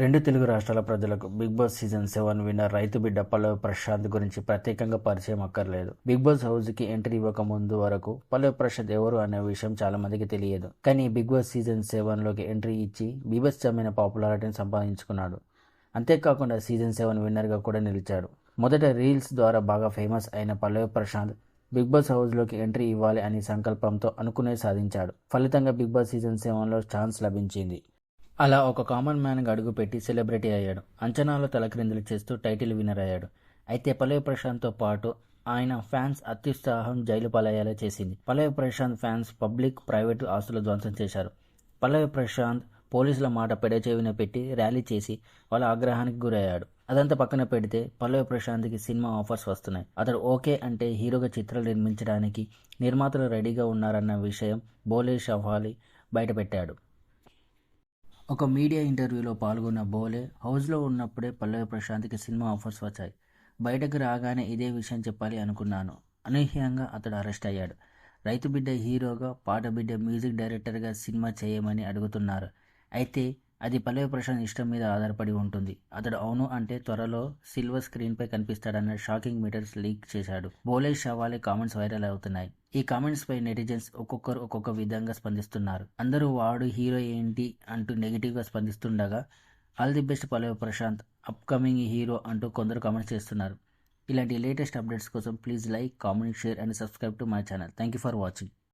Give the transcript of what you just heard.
రెండు తెలుగు రాష్ట్రాల ప్రజలకు Bigg Boss season seven winner రైతు బిడ్డ పల్లవి ప్రశాంత్ గురించి ప్రత్యేకంగా పరిచయం అక్కర్లేదు. బిగ్ బాస్ హౌస్కి ఎంట్రీ ఇవ్వక ముందు వరకు పల్లవి ప్రశాంత్ ఎవరు అనే విషయం చాలా మందికి తెలియదు. కానీ బిగ్ బాస్ సీజన్ సెవెన్లోకి ఎంట్రీ ఇచ్చి బీభత్సమైన పాపులారిటీని సంపాదించుకున్నాడు. అంతేకాకుండా సీజన్ సెవెన్ విన్నర్గా కూడా నిలిచాడు. మొదట రీల్స్ ద్వారా బాగా ఫేమస్ అయిన పల్లవి ప్రశాంత్ బిగ్ బాస్ హౌస్లోకి ఎంట్రీ ఇవ్వాలి అనే సంకల్పంతో అనుకునే సాధించాడు. ఫలితంగా బిగ్ బాస్ సీజన్ సెవెన్లో ఛాన్స్ లభించింది. అలా ఒక కామన్ మ్యాన్గా అడుగుపెట్టి సెలబ్రిటీ అయ్యాడు. అంచనాలు తలక్రిందులు చేస్తూ టైటిల్ విన్నర్ అయ్యాడు. అయితే పల్లవి ప్రశాంత్తో పాటు ఆయన ఫ్యాన్స్ అత్యుత్సాహం జైలు పాలయ్యేలా చేసింది. Pallavi Prashanth fans public private ఆస్తులు ధ్వంసం చేశారు. పల్లవి ప్రశాంత్ పోలీసుల మాట పెడచేవిన పెట్టి ర్యాలీ చేసి వాళ్ళ ఆగ్రహానికి గురయ్యాడు. అదంతా పక్కన పెడితే పల్లవి ప్రశాంత్కి సినిమా ఆఫర్స్ వస్తున్నాయి. అతడు ఓకే అంటే హీరోగా చిత్రాలు నిర్మించడానికి నిర్మాతలు రెడీగా ఉన్నారన్న విషయం బోలే షవాలి బయటపెట్టాడు. ఒక మీడియా ఇంటర్వ్యూలో పాల్గొన్న బోలే హౌస్లో ఉన్నప్పుడే పల్లవి ప్రశాంత్కి సినిమా ఆఫర్స్ వచ్చాయి. బయటకు రాగానే ఇదే విషయం చెప్పాలి అనుకున్నాను. అనూహ్యంగా అతడు అరెస్ట్ అయ్యాడు. రైతు బిడ్డ హీరోగా పాట బిడ్డ మ్యూజిక్ డైరెక్టర్గా సినిమా చేయమని అడుగుతున్నారు. అయితే అది పల్లవి ప్రశాంత్ ఇష్టం మీద ఆధారపడి ఉంటుంది. అతడు అవును అంటే త్వరలో సిల్వర్ స్క్రీన్పై కనిపిస్తాడన్న షాకింగ్ మీటర్స్ లీక్ చేశాడు. బోలే షవాలే కామెంట్స్ వైరల్ అవుతున్నాయి. ఈ కామెంట్స్ పై నెటిజన్స్ ఒక్కొక్కరు ఒక్కొక్క విధంగా స్పందిస్తున్నారు. అందరూ వాడు హీరో ఏంటి అంటూ నెగిటివ్గా స్పందిస్తుండగా all the best Pallavi Prashanth upcoming hero అంటూ కొందరు కామెంట్స్ చేస్తున్నారు. ఇలాంటి లేటెస్ట్ అప్డేట్స్ కోసం please like comment share and subscribe to my channel thank you for watching